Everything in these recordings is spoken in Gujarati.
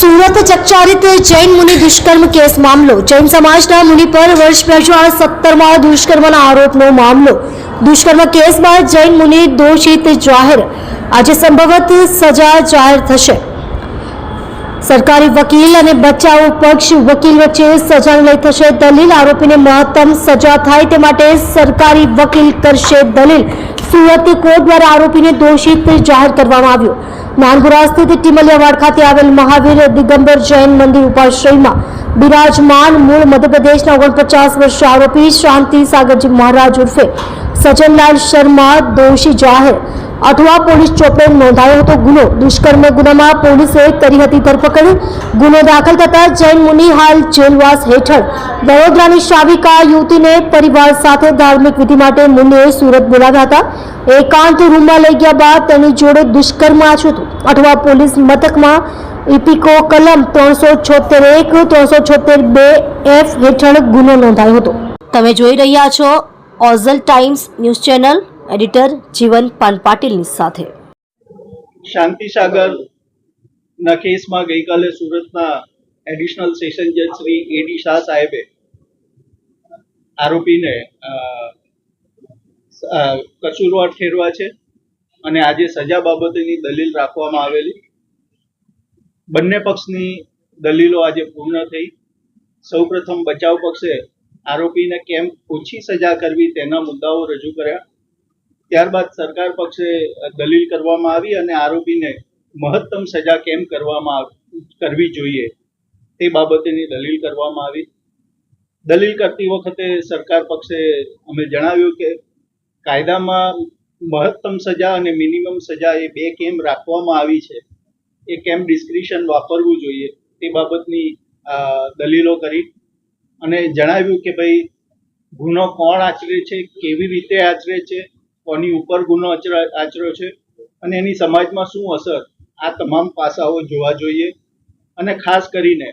સુરત ચકચારિત જૈન મુનિ દુષ્કર્મ કેસ મામલો. જૈન સમાજના મુનિ પર વર્ષ બે હજાર સત્તરમાં દુષ્કર્મના આરોપનો મામલો. દુષ્કર્મ કેસમાં જૈન મુનિ દોષિત જાહેર. આજે સંભવત સજા જાહેર થશે. સરકારી વકીલ અને બચાવ પક્ષ વકીલ વચ્ચે સજાને લઈ થશે દલીલ. આરોપીને મહત્તમ સજા થાય તે માટે સરકારી વકીલ કરશે દલીલ. સુરત કોર્ટ દ્વારા આરોપીને દોષિત જાહેર કરવામાં આવ્યો. નાનપુરા સ્થિત ટીમલિયાવાડ ખાતે આવેલ મહાવીર દિગંબર જૈન મંદિર ઉપાશ્રયમાં બિરાજમાન મૂળ મધ્યપ્રદેશના ઓગણપચાસ વર્ષ આરોપી શાંતિ સાગરજી મહારાજ ઉર્ફે સજનલાલ શર્મા દોષી જાહેર અઠવા પોલીસ ચોપડે નોંધાયો હતો ગુનો. દુષ્કર્મ ગુનામાં પોલીસે કરી હતી ધરપકડ. ગુનો દાખલ થતા જૈન મુનિ હાલ જેલવાસ હેઠળ. વડોદરાની શ્રાવિકા યુવતીને પરિવાર સાથે ધાર્મિક વિધિ માટે મુનિએ સુરત બોલાવ્યા હતા. એકાંત રૂમમાં લઈ ગયા બાદ તેની જોડે દુષ્કર્મ આચર્યું હતું. અઠવા પોલીસ મથકમાં ઇપિકો કલમ ત્રણસો છોતેર એક, ત્રણસો છોતેર બે, એફ હેઠળ ગુનો નોંધાયો હતો. તમે જોઈ રહ્યા છો Ozal times news channel. Editor Jivan Pan સાથે. શાંતિસાગર ના કેસમાં ગઈકાલે સુરતના એડિશનલ સેશન જજ શ્રી એડી શાહ સાહેબે આરોપીને કસૂરવાર ઠેરવા છે અને આજે સજા બાબતેની દલીલ રાખવામાં આવેલી. બંને પક્ષની દલીલો આજે પૂર્ણ થઈ. સૌપ્રથમ બચાવ પક્ષે આરોપીને કેમ ઓછી સજા કરવી તેના મુદ્દાઓ રજૂ કર્યા. ત્યારબાદ સરકાર પક્ષે દલીલ કરવામાં આવી અને આરોપીને મહત્તમ સજા કેમ કરવામાં કરવી જોઈએ તે બાબતેની દલીલ કરવામાં આવી. દલીલ કરતી વખતે સરકાર પક્ષે અમે જણાવ્યું કે કાયદામાં મહત્તમ સજા અને મિનિમમ સજા એ બે કેમ રાખવામાં આવી છે. એ કેમ ડિસ્ક્રિશન વાપરવું જોઈએ તે બાબતની દલીલો કરી અને જણાવ્યું કે ભાઈ ગુનો કોણ આચરે છે, કેવી રીતે આચરે છે કોની ઉપર ગુનો આચરા- આચર્યો છે અને એની સમાજમાં શું અસર, આ તમામ પાસાઓ જોવા જોઈએ. અને ખાસ કરીને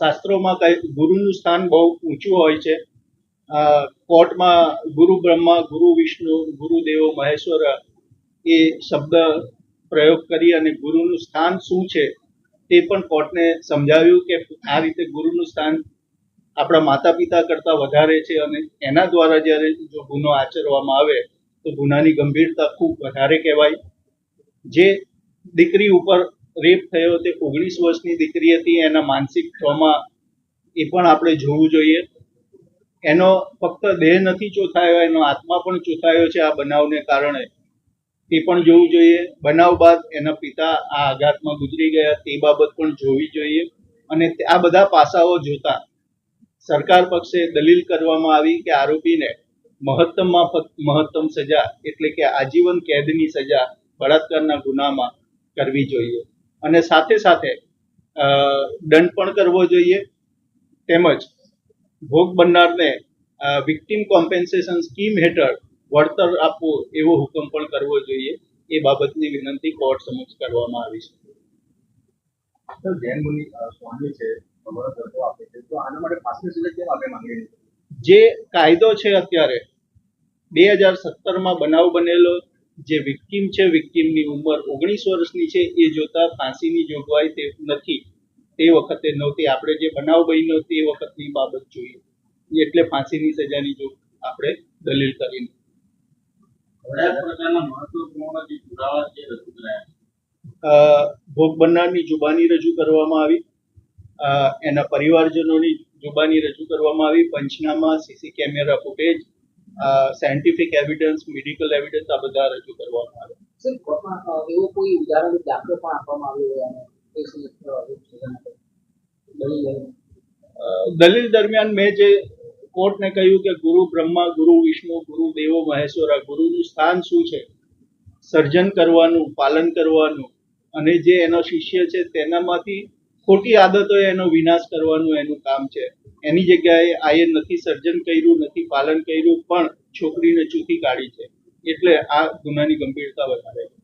શાસ્ત્રોમાં ગુરુનું સ્થાન બહુ ઊંચું હોય છે. કોર્ટમાં ગુરુ બ્રહ્મા, ગુરુ વિષ્ણુ ગુરુદેવો મહેશ્વર એ શબ્દ પ્રયોગ કરી અને ગુરુનું સ્થાન શું છે તે પણ કોર્ટને સમજાવ્યું કે આ રીતે ગુરુનું સ્થાન આપણા માતા પિતા કરતાં વધારે છે અને એના દ્વારા જ્યારે જો ગુનો આચરવામાં આવે તો ગુનાની ગંભીરતા ખૂબ વધારે કહેવાય. જે દીકરી ઉપર રેપ થયો તે ઓગણીસ વર્ષની દીકરી હતી, એના માનસિક ટ્રોમા એ પણ આપણે જોવું જોઈએ. એનો ફક્ત દેહ નથી ચોથાયો, એનો આત્મા પણ ચોથાયો છે આ બનાવને કારણે. તે પણ જોવું જોઈએ. બનાવ બાદ એના પિતા આ આઘાતમાં ગુજરી ગયા, તે બાબત પણ જોવી જોઈએ. અને આ બધા પાસાઓ જોતા સરકાર પક્ષે દલીલ કરવામાં આવી કે આરોપીને મહત્તમમાં મહત્તમ સજા એટલે કે આજીવન કેદની સજા બળાત્કારના ગુનામાં કરવી જોઈએ. અને સાથે સાથે દંડ પણ કરવો જોઈએ. તેમજ ભોગ બનનારને વિક્ટિમ કોમ્પેન્સેશન સ્કીમ હેઠળ વળતર આપવું એવો હુકમ પણ કરવો જોઈએ. એ બાબતની વિનંતી કોર્ટ સમક્ષ કરવામાં આવી છે. જૈન મુનિ સ્વામી છે આપે છે. તો આના માટે જે કાયદો છે અત્યારે બે હજાર સત્તરમાં બનાવ બનેલો જે વિક્ટીમ છે વિક્ટીમની ઉંમર ઓગણીસ વર્ષની છે એ જોતા ફાંસીની જોગવાઈ તે નથી. તે વખતે નહોતી. આપણે જે બનાવ બન્યો તે વખતની બાબત જોઈએ. એટલે ફાંસીની સજાની જો આપણે દલીલ કરીને. ભોગ બનનારની જુબાની રજૂ કરવામાં આવી. એના પરિવારજનોની જુબાની રજૂ કરવામાં આવી. Panchnama CC camera footage scientific evidence medical evidence આ બધા રજૂ કરવામાં આવે. સર એવો કોઈ ઉદાહરણ દાખલો પણ આપવામાં આવ્યો દલીલ દરમિયાન મેં જે કોર્ટને કહ્યું કે ગુરુ બ્રહ્મા ગુરુ વિષ્ણુ ગુરુ દેવો મહેશ્વરા ગુરુનું સ્થાન શું છે? સર્જન કરવાનું પાલન કરવાનું અને જે એનો શિષ્ય છે તેનામાંથી ખોટી આદતો એનો વિનાશ કરવાનું એનું કામ છે. એની જગ્યાએ આયે નથી સર્જન કર્યું, નથી પાલન કર્યું, પણ છોકરીને ચૂકી કાઢી છે. એટલે આ ગુનાની ગંભીરતા વધારે છે.